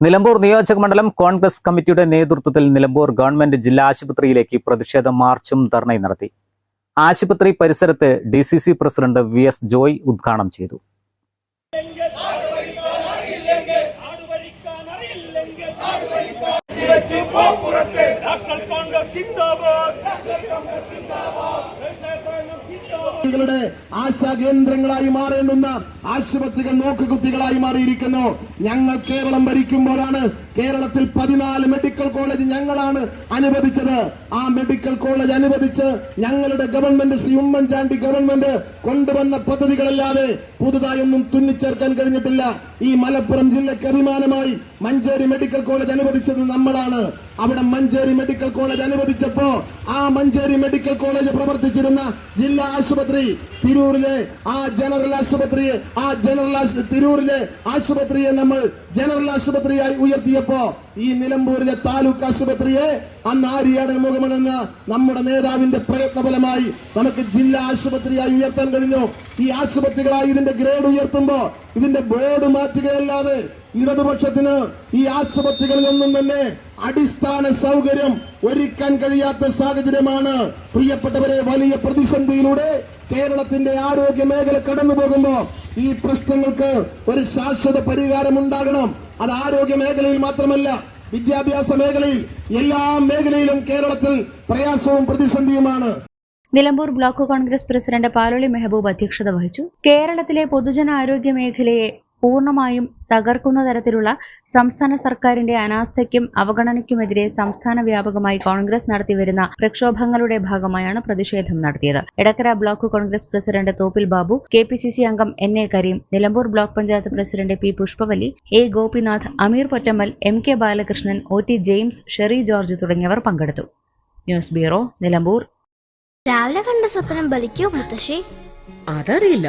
Nilambur നിയോജക മണ്ഡലം കോൺഗ്രസ് കമ്മിറ്റിയുടെ നേതൃത്വത്തിൽ നിലമ്പൂർ ഗവൺമെന്റ് ജില്ലാ ആശുപത്രിയിലേക്ക് പ്രതിഷേധ മാർച്ചും ധർണയും നടത്തി. ആശുപത്രി പരിസരത്ത് D C C president V S Joy ഉദ്ഘാടനം ചെയ്തു. കോൺഗ്രസ് സിന്ദാബാദ് ളുടെ ആശാ കേന്ദ്രങ്ങളായി മാറേണ്ടുന്ന ആശുപത്രികൾ നോക്കുകുത്തികളായി മാറിയിരിക്കുന്നു. ഞങ്ങൾ കേരളം ഭരിക്കുമ്പോഴാണ് കേരളത്തിൽ പതിനാല് മെഡിക്കൽ കോളേജ് ഞങ്ങളാണ് അനുവദിച്ചത്. ആ മെഡിക്കൽ കോളേജ് അനുവദിച്ച് ഞങ്ങളുടെ ഗവൺമെന്റ് ശ്രീ ഉമ്മൻചാണ്ടി ഗവൺമെന്റ് കൊണ്ടുവന്ന പദ്ധതികളല്ലാതെ പുതുതായി ഒന്നും തുന്നിച്ചേർക്കാൻ കഴിഞ്ഞിട്ടില്ല. ഈ മലപ്പുറം ജില്ലയ്ക്ക് അഭിമാനമായി മഞ്ചേരി മെഡിക്കൽ കോളേജ് അനുവദിച്ചത് നമ്മളാണ്. അവിടെ മഞ്ചേരി മെഡിക്കൽ കോളേജ് അനുവദിച്ചപ്പോ ആ മഞ്ചേരി മെഡിക്കൽ കോളേജ് പ്രവർത്തിച്ചിരുന്ന ജില്ലാ ആശുപത്രി തിരൂരിലെ ആ ജനറൽ ആശുപത്രിയെ ആ ജനറൽ തിരൂരിലെ ആശുപത്രിയെ നമ്മൾ ജനറൽ ആശുപത്രിയായി ഉയർത്തിയപ്പോ ഈ നിലമ്പൂരിലെ താലൂക്ക് ആശുപത്രിയെ അന്ന് ആര്യാടൻ മുഖമെന്ന നമ്മുടെ നേതാവിന്റെ പ്രയത്നഫലമായി നമുക്ക് ജില്ലാ ആശുപത്രിയായി ഉയർത്താൻ കഴിഞ്ഞു. ഈ ആശുപത്രികളായി ഇതിന്റെ ഗ്രേഡ് ഉയർത്തുമ്പോ ഇതിന്റെ ബോർഡ് മാറ്റുകയല്ലാതെ ഇടതുപക്ഷത്തിന് ഈ ആശുപത്രികളിൽ ഒന്നും തന്നെ അടിസ്ഥാന സൗകര്യം ഒരുക്കാൻ കഴിയാത്ത സാഹചര്യമാണ്. പ്രിയപ്പെട്ടവരെ വലിയ പ്രതിസന്ധിയിലൂടെ കേരളത്തിന്റെ ആരോഗ്യ മേഖല കടന്നു പോകുമ്പോ ഈ പ്രശ്നങ്ങൾക്ക് ഒരു ശാശ്വത പരിഹാരം ഉണ്ടാകണം. അത് ആരോഗ്യ മേഖലയിൽ മാത്രമല്ല വിദ്യാഭ്യാസ മേഖലയിൽ എല്ലാ മേഖലയിലും കേരളത്തിൽ പ്രയാസവും പ്രതിസന്ധിയുമാണ്. നിലമ്പൂർ ബ്ലോക്ക് കോൺഗ്രസ് പ്രസിഡന്റ് പാലോളി മെഹബൂബ് അധ്യക്ഷത വഹിച്ചു. കേരളത്തിലെ പൊതുജനാരോഗ്യ മേഖലയെ പൂർണമായും തകർക്കുന്ന തരത്തിലുള്ള സംസ്ഥാന സർക്കാരിന്റെ അനാസ്ഥയ്ക്കും അവഗണനയ്ക്കുമെതിരെ സംസ്ഥാന വ്യാപകമായി കോൺഗ്രസ് നടത്തിവരുന്ന പ്രക്ഷോഭങ്ങളുടെ ഭാഗമായാണ് പ്രതിഷേധം നടത്തിയത്. Edakkara block Congress president Thoppil Babu K P C C അംഗം N A Karim Nilambur block panchayat president P Pushpavalli A Gopinath Ameer Pottammal M K Balakrishnan O T James Sherry George തുടങ്ങിയവർ പങ്കെടുത്തു. News bureau Nilambur. രാവിലെ കണ്ട സ്വപ്നം ബലിക്കോ മുത്തശ്ശി? അതറിയില്ല.